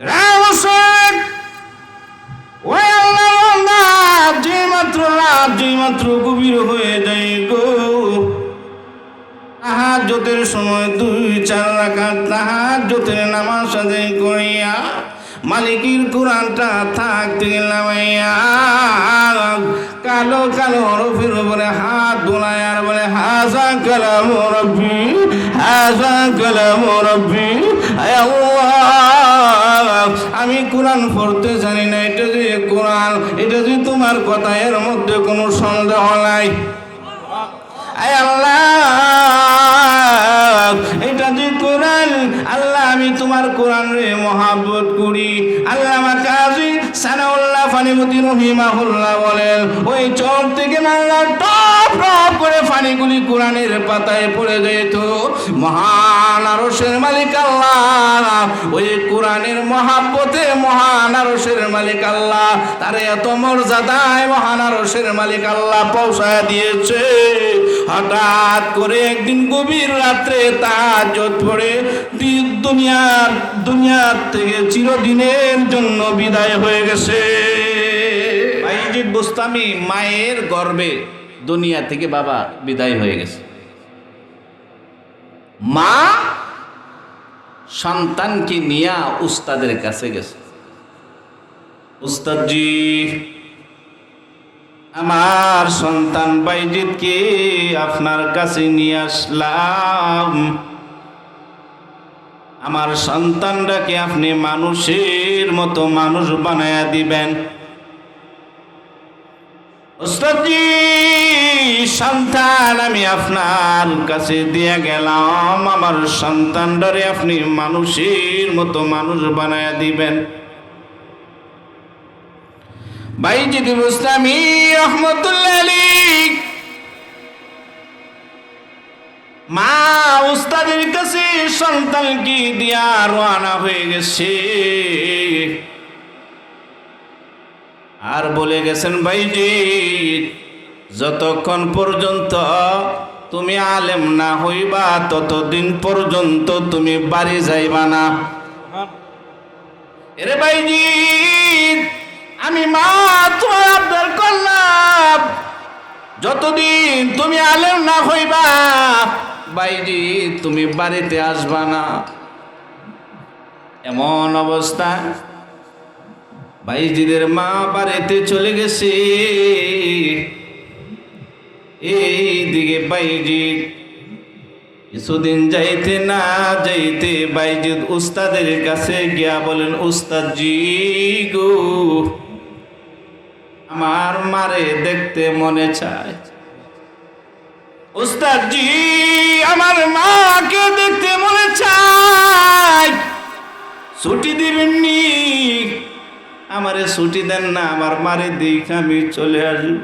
যায় সময় দুই, চার রাকাত তাহাজ্জতের নামাজ আদায় করিয়া মালিকের কোরআনটা থাকতে নামাইয়া কালো কালো রফির উপরে হাত বোলায় আর বলে, হাজা কালাম রব্বি, হাজা কালাম রব্বি আমি কোরআন পড়তে জানি না, এটা যে কোরআন, এটা যে তোমার কথা, এর মধ্যে কোনো সন্দেহ নাই। আল্লাহ! আমি তোমার কোরআন রে মহাব্বত করি। কাজী সানাউল্লাহ ফানিমতি রহিমাহুল্লাহ বলেন, ওই থেকে আল্লাহ টপ টপ করে ফানিগুলি কোরআনের পাতায় পড়ে যেত। মালিক আল্লাহ, ওই কোরআনের মহাব্বতে মালিক আল্লাহ, তার এত মর্যাদায় মালিক আল্লাহ পৌঁছায় দিয়েছে। হঠাৎ করে একদিন গভীর রাত্রে তার তাহাজ্জত পড়ে দি- দুনিয়ার দুনিয়ার থেকে চিরদিনের জন্য বিদায় হয়ে গেছে। বাইজিদ বুস্তামি মায়ের গর্বে দুনিয়া থেকে বাবা বিদায় হয়ে গেছে। মা সন্তানকে নিয়া উস্তাদের কাছে গেছে। উস্তাদজি, আমার সন্তান বাইজিৎকে আপনার কাছে নিয়ে আসলাম। আমার সন্তানটাকে আপনি মানুষের মতো মানুষ বানায়া দিবেন। সন্তান আমি আপনার কাছে দিয়ে গেলাম। আমার সন্তানটারে আপনি মানুষের মতো মানুষ বানায়া দিবেন। বাইজিদ মুস্তামি রহমতুল্লাহ আলী মা উস্তাদের কাছে সন্তানকে দিয়া রওনা হয়ে গেছে। আর বলে গেছেন ভাইজি যতক্ষণ পর্যন্ত তুমি আলেম না হইবা, ততদিন পর্যন্ত তুমি বাড়ি যাইবা না। এরে ভাইজি আমি মা তোমার আবদার করলাম। যতদিন তুমি আলেম না হইবা বাইজি, তুমি বাড়িতে আসবা না। এমন অবস্থা। বাইজিদের মা বাড়িতে চলে গেছে। এই দিকে বাইজি কিছুদিন যাইতে না যাইতে বাইজিদ উস্তাদের কাছে গিয়া বলেন উস্তাদ জি গো, আমার মারে দেখতে মনে চায়। উস্তাদ জি আমার মাকে দেখতে মনে চায়। ছুটি দিবেননি। আমারে ছুটি দেন না, আমার মারে দেখে আমি চলে আসব।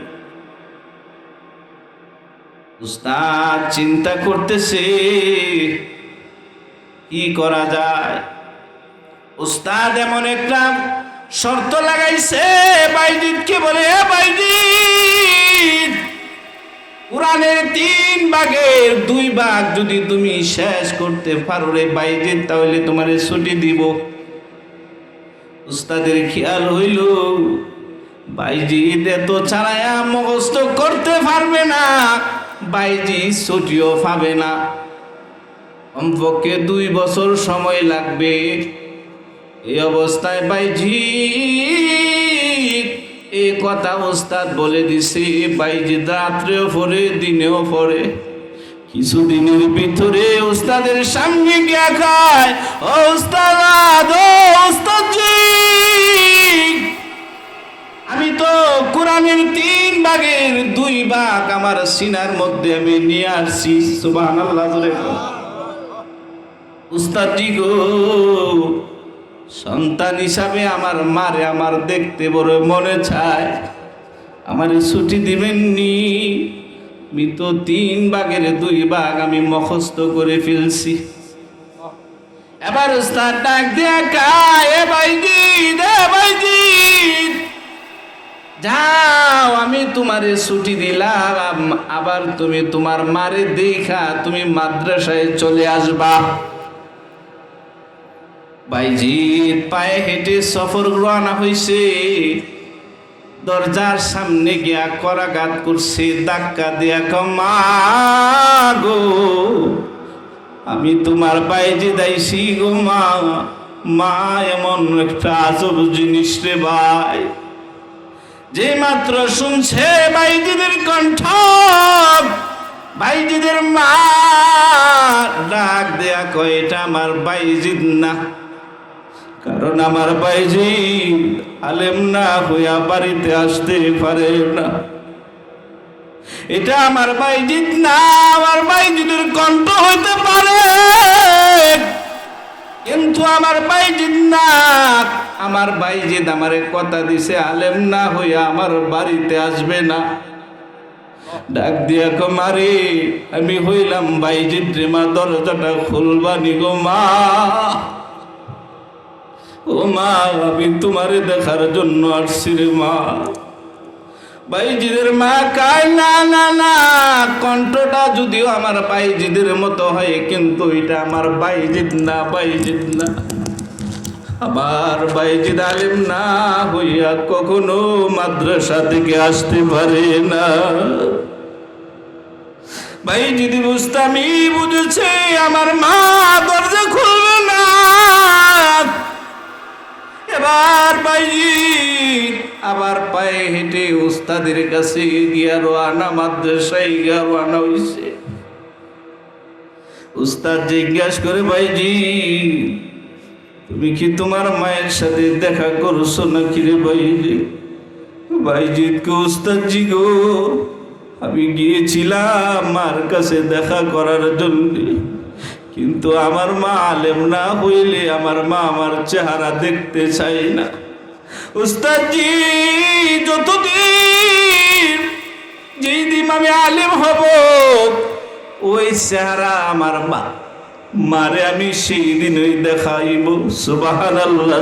উস্তাদ চিন্তা করতেছে, কি করা যায়? উস্তাদ এমন একটা শর্ত লাগাইছে বাইজিৎকে বলে, "এ বাইজিৎ কোরআনের তিন ভাগের দুই ভাগ যদি তুমি শেষ করতে পারো রে বাইজিৎ তাহলে তোমার ছুটি দিব। উস্তাদের খেয়াল হইল বাইজিৎ এত ছাড়ায়া মুখস্থ করতে পারবে না, বাইজি ছুটিও পাবে না। কমপক্ষে দুই বছর সময় লাগবে। এই অবস্থায় বাইজি এই কথা ওস্তাদ বলে দিছে, বাইজি রাত্রেও পড়ে, দিনেও পড়ে। কিছুদিনের ভিতরে ওস্তাদের সামনে গিয়া খায় ওস্তাদ ওস্তাদজি! আমি তো কোরআনের তিন ভাগের দুই ভাগ আমার সিনার মধ্যে আমি নিয়ে আসছি, সুবহানাল্লাহ বলে। উস্তাদজি গো সন্তান হিসাবে আমার মারে আমার দেখতে বড় মনে চায়। আমার ছুটি দিবেননি। আমি তো তিন বাঘের দুই বাঘ আমি মুখস্থ করে ফেলছি। এবার উস্তাদ ডাক যাও, আমি তোমারে ছুটি দিলাম। আবার তুমি তোমার মারে দেখা, তুমি মাদ্রাসায় চলে আসবা। বাইজিৎ পায়ে হেঁটে সফর রওনা হইছে। দরজার সামনে গিয়া করাঘাত করছে, ধাক্কা দিয়া কমা গো, আমি তোমার বাইজে দাইছি গো মা মা এমন একটা আজব জিনিস রে ভাই। যে মাত্র শুনছে বাইজিদের কণ্ঠ, বাইজিদের মা, ডাক দেয়া কয়, এটা আমার বাইজিদ না। কারণ আমার বাইজি আলেম না হইয়া বাড়িতে আসতে পারে না। এটা আমার বাইজিদ না, আমার বাইজিদের কণ্ঠ হইতে পারে। কিন্তু আমার বাইজিদ না, আমার বাইজিদ আমারে কথা দিছে, আলেম না হইয়া আমার বাড়িতে আসবে না। ডাক দিয়া কমারে আমি হইলাম বাইজিদ রে, মা, দরজাটা খুলবানি গো মা। ও মা, আমি তোমারে দেখার জন্য আসছি রে মা। বাইজিদের মা কায়, না না না, কণ্ঠটা যদিও আমার বাইজিদের মতো হয়, কিন্তু এটা আমার বাইজিদ না বাইজিদ না। আমার বাইজিদ আলিম না হইয়া কখনো মাদ্রাসা থেকে আসতে পারে না। বাইজিদ বুঝতামি বুঝেছে, আমার মা দরজা খুলবে না। এবার বাইজি আবার পায়ে হেঁটে উস্তাদের কাছে গিয়া রোয়ানা মাদ্রাসায় গিয়া রোয়ানা হইছে। উস্তাদ জিজ্ঞাসা করে, ভাইজি, তুমি কি তোমার মায়ের সাথে দেখা করছ নাকি রে ভাইজি? ভাইজিৎ কে উস্তাদ জি গো? আমি গিয়েছিলাম মার কাছে দেখা করার জন্য। কিন্তু আমার মা আলেম না হইলে আমার মা আমার চেহারা দেখতে চাই না। উস্তাদজি, যতদিন যেই দিন আমি আলেম হব, ওই চেহারা আমার মা। মারে আমি সেই দিন ওই দেখাইব সুবাহান আল্লাহ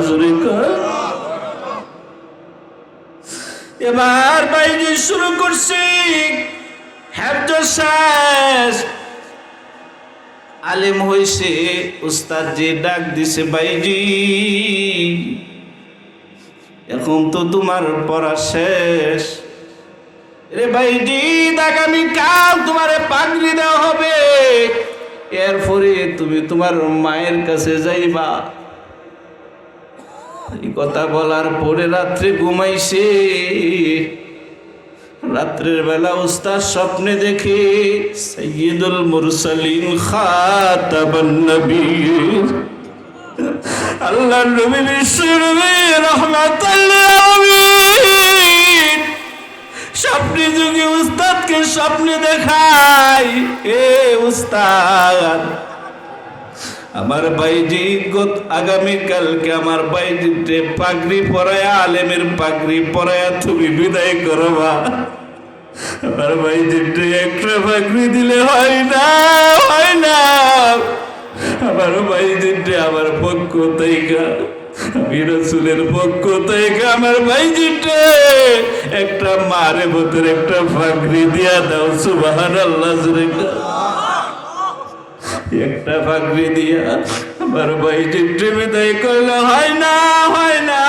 এবার বাইরে শুরু করছি হ্যাবজ শেষ। আলেম হইছে উস্তাদ যে ডাক দিছে বাইজি এখন তো তোমার পড়া শেষ। রে বাইজি আগামী কাল তোমারে পাগড়ি দেওয়া হবে। এরপরে তুমি তোমার মায়ের কাছে যাইবা। এই কথা বলার পরে রাত্রে ঘুমাইছে। রাত্রের বেলা উস্তাদ স্বপ্নে দেখে সৈয়দুল মুরসালিন খাতাবান নবীর। আল্লাহ নবী বিশ্ব নবী রহমাতুল্লাহ আলামিন। স্বপ্নে যুগে উস্তাদকে স্বপ্নে দেখাই, এ উস্তাদ আমার বাইজি গত আগামী কালকে আমার বাইজিতে পাগড়ি পরায়া, আলেমের পাগড়ি পরায়া তুমি বিদায় করবা। আমার বাইজিতে একটা পাগড়ি দিলে হয় না হয় না। আমার বাইজিতে আমার পক্ষ থেকে, আমি রসুলের পক্ষ থেকে আমার বাইজিতে একটা মারে ভেতরে একটা পাগড়ি দিয়া দাও সুবাহান আল্লাহ একটা পাগড়ি দিয়া আমার বাইজিতে বিদায় করলে, হয় না হয় না।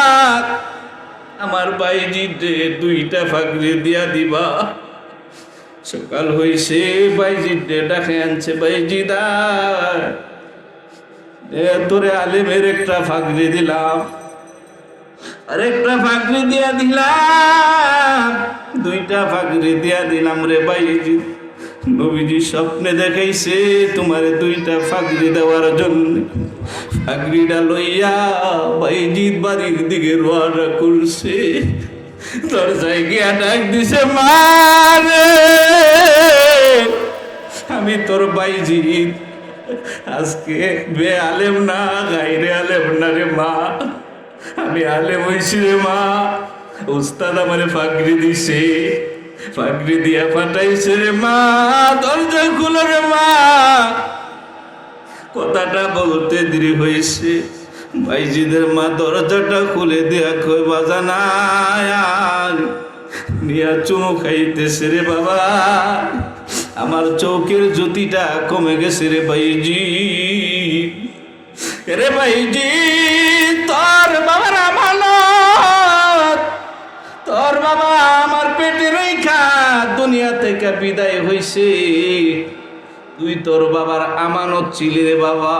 আমার বাইজিতে দুইটা পাগড়ি দিয়া দিবা, সকাল হইছে বাইজিতে ডাকে আনছে বাইজিদা এ তোরে আলিমের একটা ফাগড়ি দিলাম, আরেকটা ফাগড়ি দিয়া দিলাম, দুইটা ফাগড়ি দিয়া দিলাম রে বাইজি নবীজি স্বপ্নে দেখাইছে তোমার দুইটা ফাগড়ি দেওয়ার জন্য। ফাগড়িটা লইয়া বাইজিৎ বাড়ির দিকে রওনা করছে। দরজায় গিয়া ডাক দিছে মারে আমি তোর বাইজিৎ আজকে বে আলেম না, গাইরে আলেম না রে মা। আমি আলেম হইছি রে মা। উস্তাদ আমারে ফাগড়ি দিছে। ফাগড়ি দিয়া পাঠাইছে রে মা, দরজা খুলো রে মা। কথাটা বলতে দেরি হয়েছে। ভাইজিদের মা দরজাটা খুলে দিয়া কই বাজানা নিয়া চুমু খাইতেছে রে বাবা। আমার চৌকের জ্যোতিটা কমে গেছে রে ভাইজি। রে ভাইজি, তোর বাবার আমানত। তোর বাবা আমার দুনিয়া থেকে বিদায় হইছে। তুই তোর বাবার আমানত ছিলি রে বাবা।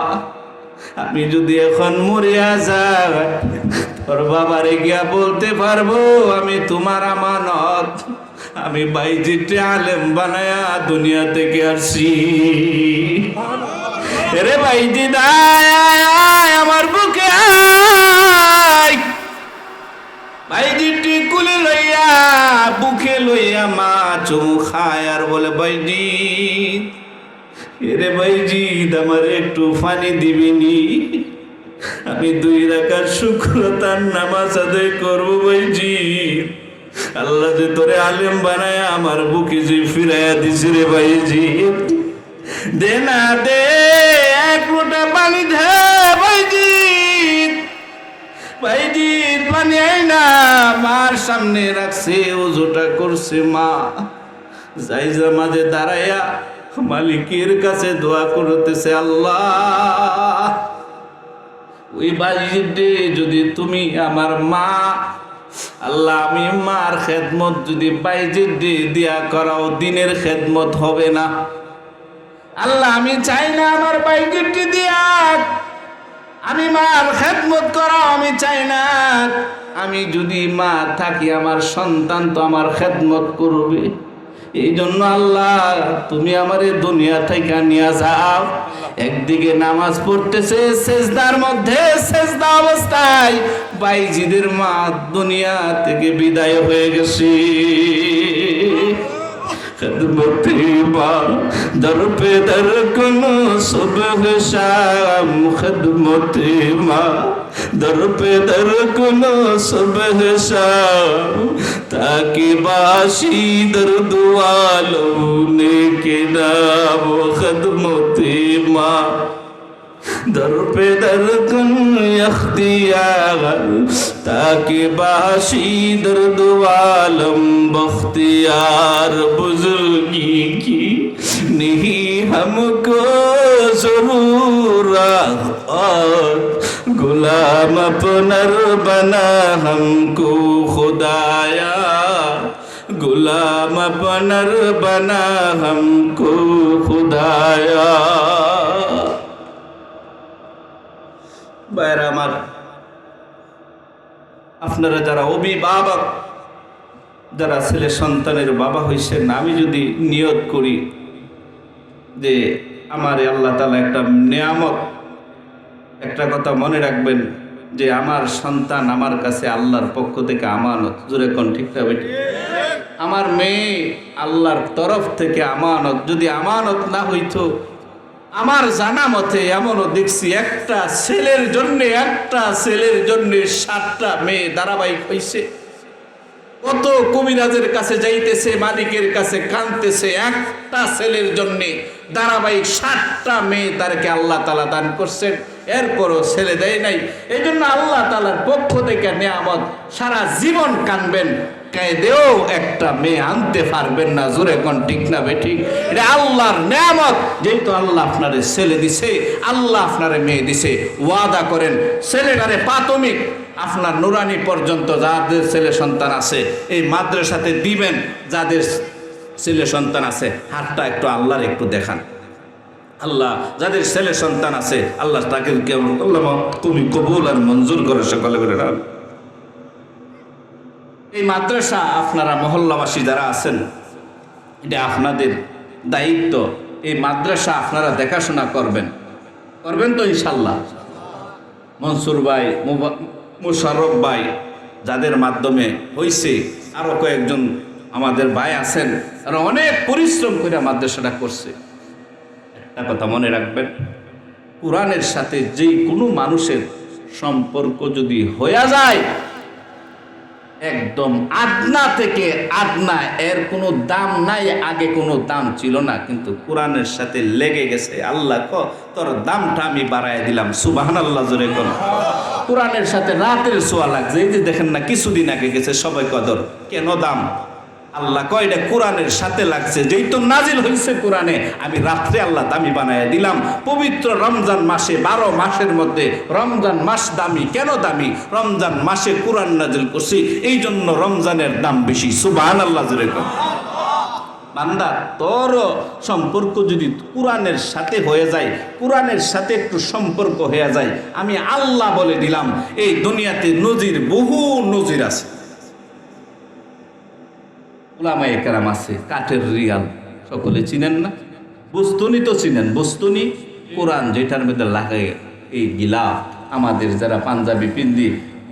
আমি যদি এখন মরিয়া যাই, তোর বাবারে গিয়া বলতে পারব, আমি তোমার আমানত। আমি বাইজিটে আলেম বানায়া দুনিয়া থেকে আসছি। রে বাইজি দায় আমার বুকে আয়। বাইজিটি কুলে লইয়া, বুকে লইয়া মা চুমু খায় আর বলে বাইজি এরে বাইজিদ আমার একটু পানি দিবিনি আমি দুই রাখার শুক্রতার নামাজ আদায় করব বাইজি আল্লাহ যে তোরে আলেম বানায়, আমার বুকে যে ফিরাইয়া দিছে রে বাইজি দে না দে, এক লোটা পানি দে ভাইজি পানি আই না মার সামনে রাখছে ওজোটা করছে মা। যাই মাঝে দাঁড়াইয়া মালিকের কাছে দোয়া করতেছে আল্লাহ। ওই বাজিদে যদি তুমি আমার মা, আল্লাহ আমি মার খেদমত যদি বাইজিদ দিয়া করাও, দিনের খেদমত হবে না। আল্লাহ আমি চাই না আমার বাইজিদটি দিয়া আমি মার খেদমত করা, আমি চাই না। আমি যদি মা থাকি, আমার সন্তান তো আমার খেদমত করবে। এই জন্য আল্লাহ, তুমি আমার এই দুনিয়া থেকে নিয়ে যাও। একদিকে নামাজ পড়তেছে সেজদার মধ্যে, সেজদা অবস্থায়। বাইজিদের মা দুনিয়া থেকে বিদায় হয়ে গেছে। খদমতিবা দরপে দর কোন সুবহ শাম খদমতিবা দরপে দর কোন সুবহ শাম, তাকে বাসি দর দুয়ালো নেকে নাম খদমতিবা वालों ने के नाम खदमत माँ दर पे दर कन अख्तियार ताकि बाशी दर्द वालम बख्तियार बुजुर्गी की नहीं हमको जरूरत गुलाम अपनर बना हमको खुदाया गुलाम अपनर बना हमको खुदाया বাইরা আমার, আপনারা যারা অভিভাবক, যারা ছেলে সন্তানের বাবা হয়েছেন আমি যদি নিয়ত করি যে আমার আল্লাহ তালা একটা নিয়ামত, একটা কথা মনে রাখবেন যে আমার সন্তান আমার কাছে আল্লাহর পক্ষ থেকে আমানত। জোরে কোন ঠিক বেটি আমার মেয়ে আল্লাহর তরফ থেকে আমানত, যদি আমানত না হইতো আমার জানা মতে এমনও দেখছি, একটা ছেলের জন্য, একটা ছেলের জন্য সাতটা মেয়ে ধারাবাহিক হইছে। কত কবিরাজের কাছে যাইতেছে, মালিকের কাছে কানতেছে একটা ছেলের জন্য ধারাবাহিক সাতটা মেয়ে তারকে আল্লাহ তালা দান করছেন। এরপরও ছেলে দেয় নাই। এই জন্য আল্লাহ তালার পক্ষ থেকে নেয়ামত, সারা জীবন কানবেন। কায়দেও একটা মেয়ে আনতে পারবেন না। জোরে কোন ঠিক না বে ঠিক এটা আল্লাহর নেয়ামত। যেহেতু আল্লাহ আপনারে ছেলে দিছে, আল্লাহ আপনারে মেয়ে দিছে। ওয়াদা করেন, ছেলেটারে প্রাথমিক আপনার নুরানি পর্যন্ত যাদের ছেলে সন্তান আছে, এই মাদ্রাসাতে দিবেন যাদের ছেলে সন্তান আছে। হাতটা একটু আল্লাহর একটু দেখান। আল্লাহ, যাদের ছেলে সন্তান আছে, আল্লাহ তাকে আল্লাহ তুমি কবুল আর মঞ্জুর করে সকলে করে। এই মাদ্রাসা আপনারা মহল্লাবাসী যারা আছেন, এটা আপনাদের দায়িত্ব। এই মাদ্রাসা আপনারা দেখাশোনা করবেন। করবেন তো ইনশাল্লাহ। মনসুর ভাই মুশারফ ভাই যাদের মাধ্যমে হইছে আরও কয়েকজন আমাদের ভাই আছেন, তারা অনেক পরিশ্রম করে মাদ্রাসাটা করছে। একটা কথা মনে রাখবেন, কোরআনের সাথে যেই কোনো মানুষের সম্পর্ক যদি হয়ে যায় একদম আদনা থেকে আদনা। এর কোনো দাম নাই, আগে কোনো দাম ছিল না, কিন্তু কোরআনের সাথে লেগে গেছে। আল্লাহ ক, তোর দামটা আমি বাড়ায় দিলাম। সুবাহান আল্লাহ জোরে কোন। কোরআনের সাথে রাতের সোয়া লাগছে। এই যে দেখেন না, কিছুদিন আগে গেছে সবাই কদর। কেন দাম? আল্লাহ কয়, এটা কোরআনের সাথে লাগছে। যেই তো নাজিল হয়েছে কোরআনে, আমি রাত্রে আল্লাহ দামি বানায় দিলাম। পবিত্র রমজান মাসে, বারো মাসের মধ্যে, রমজান মাস দামি, কেন দামি? রমজান মাসে কোরআন নাজিল করছি, এই জন্য রমজানের দাম বেশি। সুবাহ আল্লাহ যেরকম বান্দা, তোর সম্পর্ক যদি কোরআনের সাথে হয়ে যায়, কোরআনের সাথে একটু সম্পর্ক হয়ে যায়, আমি আল্লাহ বলে দিলাম, এই দুনিয়াতে নজির, বহু নজির আছে। ওলামায়ে কেরাম আছে, কাঠের রিয়াল, সকলে চিনেন না? বস্তুনি তো চিনেন, বস্তুনি কোরআন যেটার মধ্যে লাগে, এই গিলা আমাদের যারা পাঞ্জাবি পিন্দি,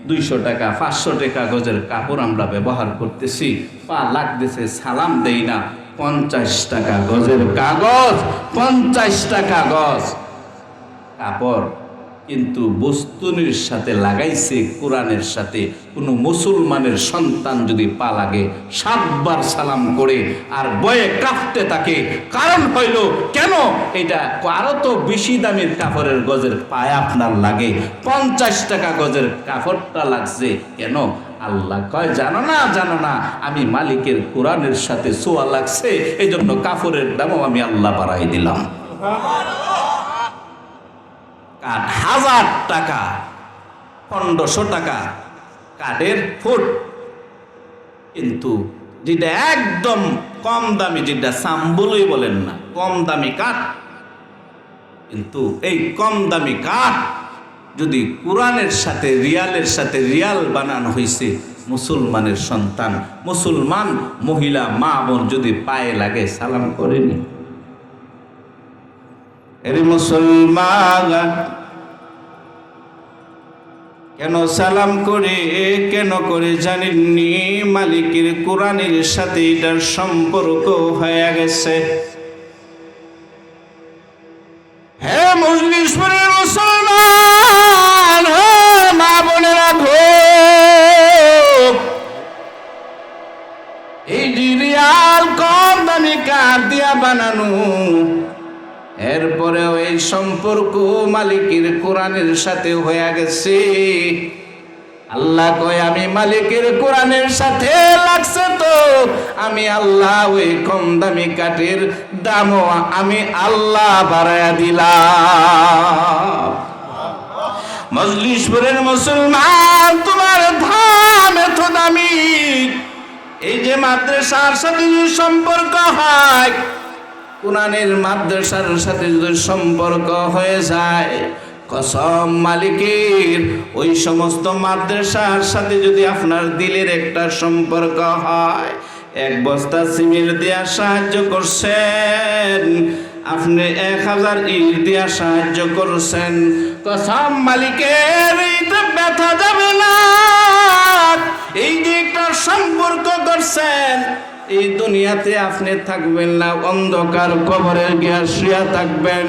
দুইশো টাকা, পাঁচশো টাকা গজের কাপড় আমরা ব্যবহার করতেছি, পা লাগতেছে, সালাম দেই না, পঞ্চাশ টাকা গজের কাগজ, পঞ্চাশ টাকা গজ, কাপড়। কিন্তু বস্তুনির সাথে লাগাইছে, কোরআনের সাথে। কোনো মুসলমানের সন্তান যদি পা লাগে, সাতবার সালাম করে আর বয়ে কাঁপতে থাকে, কারণ হইল, কেন? এটা আরও তো বেশি দামের কাপড়ের গজের পায়ে আপনার লাগে। পঞ্চাশ টাকা গজের কাপড়টা লাগছে, কেন? আল্লাহ কয়, জানো না জানো না, আমি মালিকের কোরআনের সাথে সোয়া লাগছে এই জন্য কাপড়ের দামও আমি আল্লাহ বাড়াই দিলাম। কাঠ হাজার টাকা, পনেরোশো টাকা কাঠের ফুট। কিন্তু যেটা একদম কম দামি, যেটা সাম্বুলই বলেন না, কম দামি কাঠ কিন্তু এই কম দামি কাঠ যদি কোরআনের সাথে, রিয়ালের সাথে রিয়াল বানানো হয়েছে মুসলমানের সন্তান, মুসলমান মহিলা মা বোন যদি পায়ে লাগে সালাম করেনি। এরে মুসলমান, কেন সালাম করে, কেন করে জানেননি মালিকের কোরআনের সাথে এটার সম্পর্ক হয়ে গেছে? সম্পর্ক মালিকের কোরআনের সাথে হয়ে গেছে। আল্লাহ কয়, আমি মালিকের কোরআনের সাথে লাগছে তো। আমি আল্লাহ ওই কম দামি কাঠের দামও আমি আল্লাহ বাড়ায়া দিলাম। মজলিশপুরের মুসলমান, তোমার ধাম এত দামি। এই যে মাদ্রাসার সাথে সম্পর্ক হয় কোরআনের মাদ্রাসার সাথে যদি সম্পর্ক হয়ে যায়, কসম মালিকের, ওই সমস্ত মাদ্রাসার সাথে যদি আপনার দিলের একটা সম্পর্ক হয়, এক বস্তা সিমেন্ট দেওয়া সাহায্য করছেন, আপনি এক হাজার ইট দিয়া সাহায্য করছেন, কসম মালিকের ব্যথা যাবে না। এই যে একটা সম্পর্ক করছেন এই দুনিয়াতে আপনি থাকবেন না, অন্ধকার কবরে গিয়া শুয়া থাকবেন।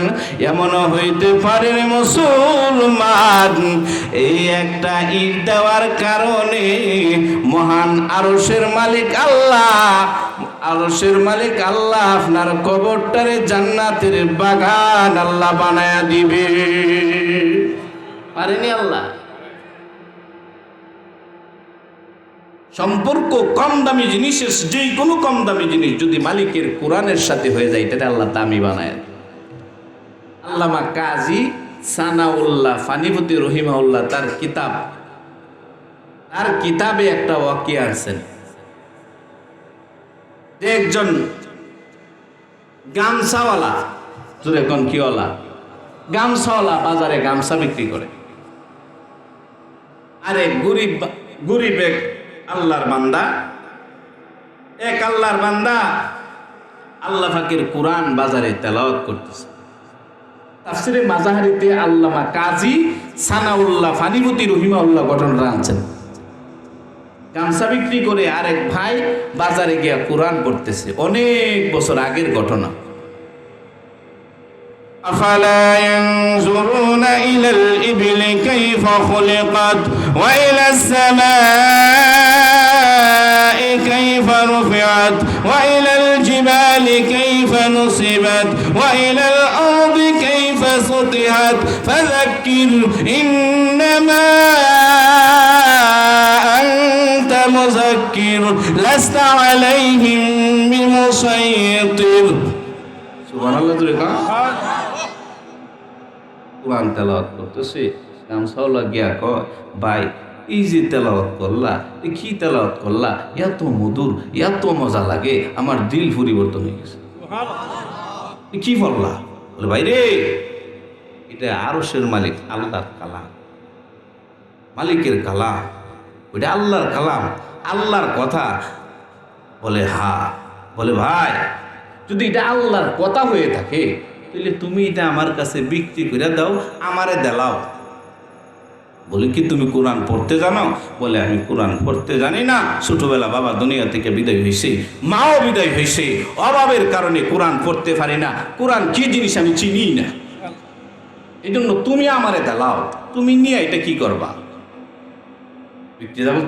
এমন হইতে পারে মুসলমান, এই একটা ইট দেওয়ার কারণে মহান আরশের মালিক আল্লাহ, আরশের মালিক আল্লাহ আপনার কবরটারে জান্নাতের বাগান আল্লাহ বানায়া দিবে। পারেনি আল্লাহ? সম্পর্ক কম দামি জিনিসের যেই কোনো কম দামি জিনিস যদি মালিকের কোরআনের সাথে হয়ে যায় এটা আল্লাহ দামি বানায়। আল্লামা কাজী সানাউল্লাহ ফানিপতি রহিমাউল্লাহ তার কিতাব, তার কিতাবে একটা ওয়াকি আনছেন। একজন গামছাওয়ালা জোরে কোন কিওয়ালা গামছাওয়ালা বাজারে গামছা বিক্রি করে। আরে গরিব গরিব এক আল্লাহর বান্দা। এক আল্লাহর বান্দা আল্লাহ ফাকির কোরআন বাজারে তেলাওয়াত করতেছে। তাফসিরে মাজাহারিতে আল্লামা কাজী সানাউল্লাহ ফানিমতি রহিমাউল্লাহ ঘটনাটা আনছেন গামছা বিক্রি করে আরেক ভাই বাজারে গিয়া কোরআন পড়তেছে। অনেক বছর আগের ঘটনা। أفلا ينظرون إلى الإبل كيف خلقت وإلى السماء كيف رفعت وإلى الجبال كيف نصبت وإلى الأرض كيف سطحت فذكر إنما أنت مذكر لست عليهم بمسيطر. سبحان الله কোরআন তেলাওয়াত করতেছে। গামছাওয়ালা গিয়া কয় ভাই এই যে তেলাওয়াত করলা এ কি তেলাওয়াত করলা? এত মধুর এত মজা লাগে আমার দিল পরিবর্তন হয়ে গেছে। কি বললা? বলে ভাই রে এটা আরসের মালিক আল্লাহর কালাম। মালিকের কালাম ওইটা আল্লাহর কালাম আল্লাহর কথা। বলে হা। বলে ভাই যদি এটা আল্লাহর কথা হয়ে থাকে তাহলে তুমি এটা আমার কাছে বিক্রি করে দাও, আমারে দেলাও। বলে, কি তুমি কোরআন পড়তে জানো? বলে, আমি কোরআন পড়তে জানি না। ছোটবেলা বাবা দুনিয়া থেকে বিদায় হয়েছে মাও বিদায় হয়েছে অভাবের কারণে কোরআন পড়তে পারি না। কোরআন কি জিনিস আমি চিনি না। এই জন্য তুমি আমারে দেলাও। তুমি নিয়ে এটা কি করবা?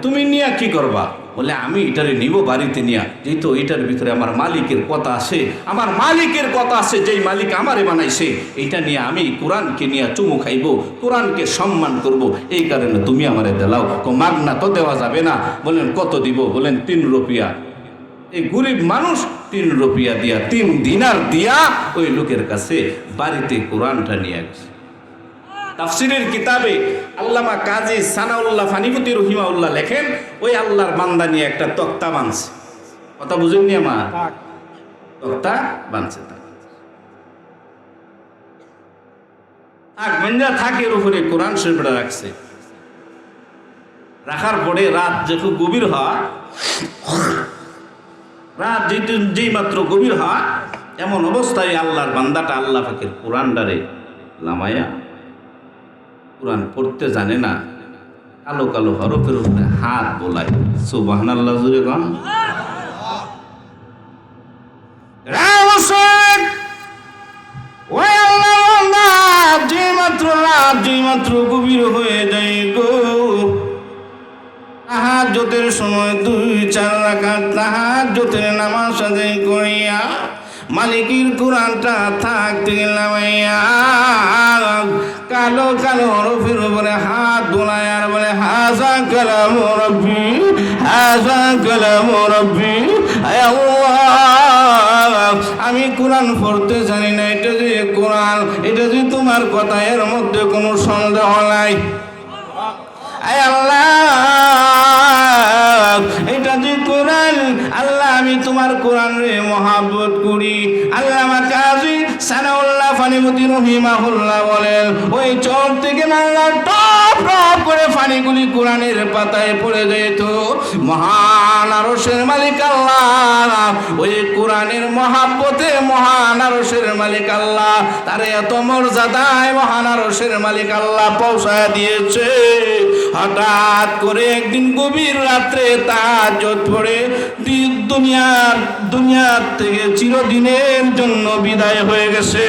তুমি নিয়ে কি করবা? বলে, আমি এটারে নিব বাড়িতে নিয়ে। যেহেতু এটার ভিতরে আমার মালিকের কথা আছে, আমার মালিকের কথা আছে, যেই মালিক আমারে বানাইছে, এইটা নিয়ে আমি কোরআনকে নিয়ে চুমু খাইব, কোরআনকে সম্মান করব। এই কারণে তুমি আমারে দেলাও। কো মাগনা তো দেওয়া যাবে না। বলেন, কত দিব? বলেন, তিন রুপিয়া। এই গরিব মানুষ তিন রুপিয়া দিয়া, তিন দিনার দিয়া ওই লোকের কাছে বাড়িতে কোরআনটা নিয়ে গেছে তাফসিরের কিতাবে আল্লামা কাজী সানাউল্লাহ ফানিপতি রহিমাউল্লাহ লেখেন ওই আল্লাহর বান্দা নিয়ে একটা তক্তা বানছে। কথা বুঝেননি আমার? তক্তা বানছে থাক মেঞ্জা থাকের উপরে কোরআন শরীফটা রাখছে। রাখার পরে রাত যখন গভীর হয় রাত যেহেতু যেই মাত্র গভীর হয় এমন অবস্থায় আল্লাহর বান্দাটা আল্লাহ পাকের কোরআনটারে লামায়া কোরআন পড়তে জানে না, কালো কালো হরফের উপরে হাত বোলায়। সুবাহান আল্লাহ জুড়ে কন সময় দুই, চার নামাজ করিয়া, মালিকের কোরআনটা থাকতে নামাইয়া কালো কালো হাত বলে কালাম রব্বি কালাম রব্বি আমি কোরআন পড়তে জানি না, এটা যে কোরআন, এটা যে তোমার কথা, এর মধ্যে কোনো সন্দেহ নাই। আল্লাহ, এটা যে কোরআন, আল্লাহ আমি তোমার কোরআন রে মহাব্বত করি। আল্লাহ কাজী সানাউল্লাহ ফানিমতি রহিমাহুল্লাহ বলেন, ওই চোখ থেকে আল্লাহ টপ টপ করে ফানিগুলি কোরআনের পাতায় পড়ে যেত। মহান আরশের মালিক আল্লাহ, ওই কোরআনের মহাব্বতে মহান আরশের মালিক আল্লাহ, তারে এত মর্যাদায় মহান আরশের মালিক আল্লাহ পৌঁছায় দিয়েছে। হঠাৎ করে একদিন গভীর রাত্রে তাহাজ্জত পড়ে দুনিয়ার দুনিয়ার থেকে চিরদিনের জন্য বিদায় হয়ে গেছে।